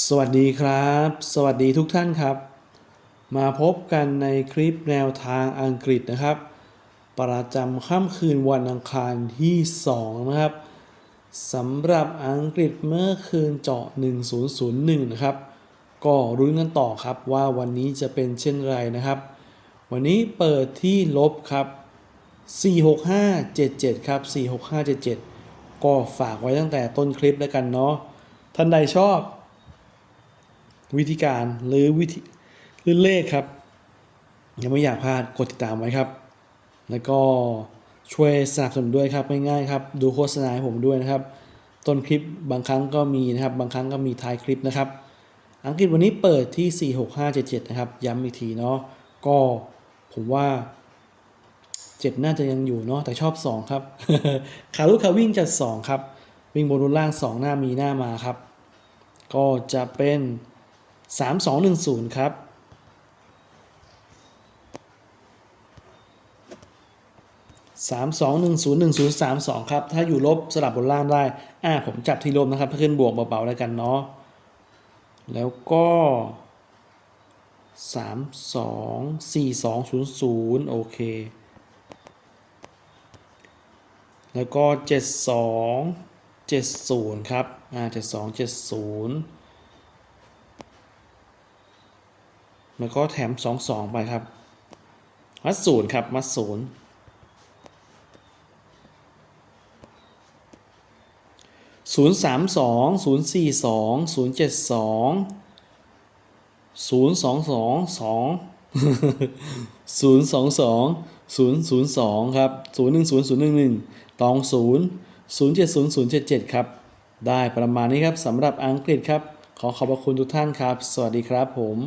สวัสดีครับ สวัสดีทุกท่านครับ มาพบกันในคลิปแนวทางอังกฤษนะครับ ประจำค่ำคืนวันอังคารที่ 2 นะครับสำหรับอังกฤษเมื่อคืนเจาะ 1001 นะครับ ก็รุ้นกันต่อครับว่าวันนี้จะเป็นเช่นไรนะครับ วันนี้เปิดที่ลบครับ 46577 ครับ 46577 ก็ฝากไว้ตั้งแต่ต้นคลิปแล้วกันเนาะท่านใดชอบ วิธีการหรือวิธีหรือเลขครับ ยังไม่อยากพลาดกดติดตามไว้ครับ แล้วก็ช่วยสนับสนุนด้วยครับง่ายๆครับดูโฆษณาให้ผมด้วยนะครับ ต้นคลิปบางครั้งก็มีนะครับ บางครั้งก็มีท้ายคลิปนะครับ อังกฤษวันนี้เปิดที่ 46577 นะครับ ย้ำอีกทีเนาะก็ผมว่า 7 น่าจะยังอยู่เนาะแต่ชอบ 2 ครับขาลุกขาวิ่งจัด 2 ครับ วิ่งบนรุนล่าง 2 หน้ามีหน้ามาครับ ก็จะเป็น 3210 ครับสามสองหนึ่งศูนย์หนึ่งศูนย์สามสองครับ ถ้าอยู่ลบสลับบนล่างได้ อ่า ผมจับที่ลบนะครับเพื่อนบวกเบาๆแล้วกันเนาะ แล้วก็สามสองสี่สองศูนย์ศูนย์โอเค แล้วก็เจ็ดสองเจ็ดศูนย์ครับ อ่าเจ็ดสองเจ็ดศูนย์ แล้วก็แถม22ไปครับมัดศูนย์ครับมัดศูนย์ศูนย์สามสองศูนย์สี่สองศูนย์เจ็ดสองศูนย์สองสองสองศูนย์สองสองศูนย์ศูนย์สองครับศูนย์หนึ่งศูนย์ศูนย์หนึ่งหนึ่งตองศูนย์ศูนย์เจ็ดศูนย์ศูนย์เจ็ดเจ็ดครับ ได้ประมาณนี้ครับสำหรับอังกฤษครับ ขอขอบพระคุณทุกท่านครับ สวัสดีครับผม